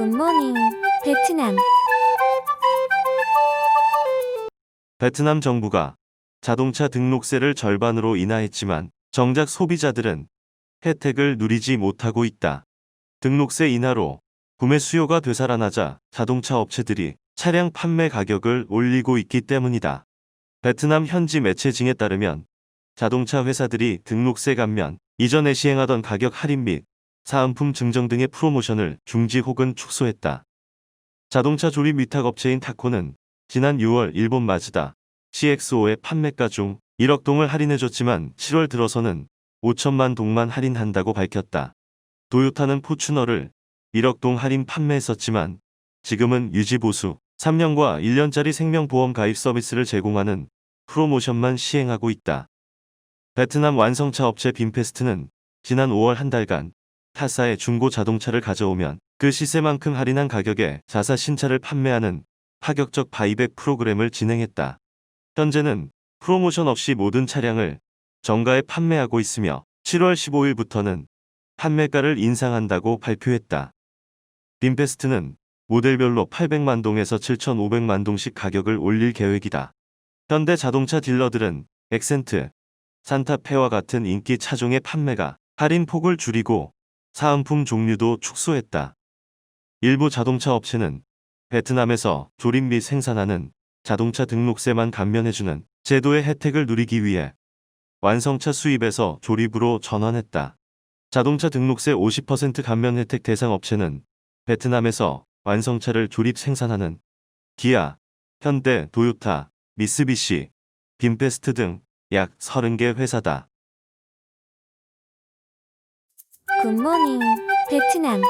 굿모닝 베트남 베트남 정부가 자동차 등록세를 절반으로 인하했지만 정작 소비자들은 혜택을 누리지 못하고 있다. 등록세 인하로 구매 수요가 되살아나자 자동차 업체들이 차량 판매 가격을 올리고 있기 때문이다. 베트남 현지 매체징에 따르면 자동차 회사들이 등록세 감면, 이전에 시행하던 가격 할인 및 사은품 증정 등의 프로모션을 중지 혹은 축소했다. 자동차 조립 위탁 업체인 타코는 지난 6월 일본 마즈다 CX5의 판매가 중 1억 동을 할인해줬지만 7월 들어서는 5천만 동만 할인한다고 밝혔다. 도요타는 포추너를 1억 동 할인 판매했었지만 지금은 유지보수 3년과 1년짜리 생명보험 가입 서비스를 제공하는 프로모션만 시행하고 있다. 베트남 완성차 업체 빔페스트는 지난 5월 한 달간 타사의 중고 자동차를 가져오면 그 시세만큼 할인한 가격에 자사 신차를 판매하는 파격적 바이백 프로그램을 진행했다. 현재는 프로모션 없이 모든 차량을 정가에 판매하고 있으며 7월 15일부터는 판매가를 인상한다고 발표했다. 빔페스트는 모델별로 800만 동에서 7,500만 동씩 가격을 올릴 계획이다. 현대 자동차 딜러들은 엑센트, 산타페와 같은 인기 차종의 판매가 할인 폭을 줄이고 사은품 종류도 축소했다. 일부 자동차 업체는 베트남에서 조립 및 생산하는 자동차 등록세만 감면해주는 제도의 혜택을 누리기 위해 완성차 수입에서 조립으로 전환했다. 자동차 등록세 50% 감면 혜택 대상 업체는 베트남에서 완성차를 조립 생산하는 기아, 현대, 도요타, 미쓰비시, 빔페스트 등 약 30개 회사다. 굿모닝 베트남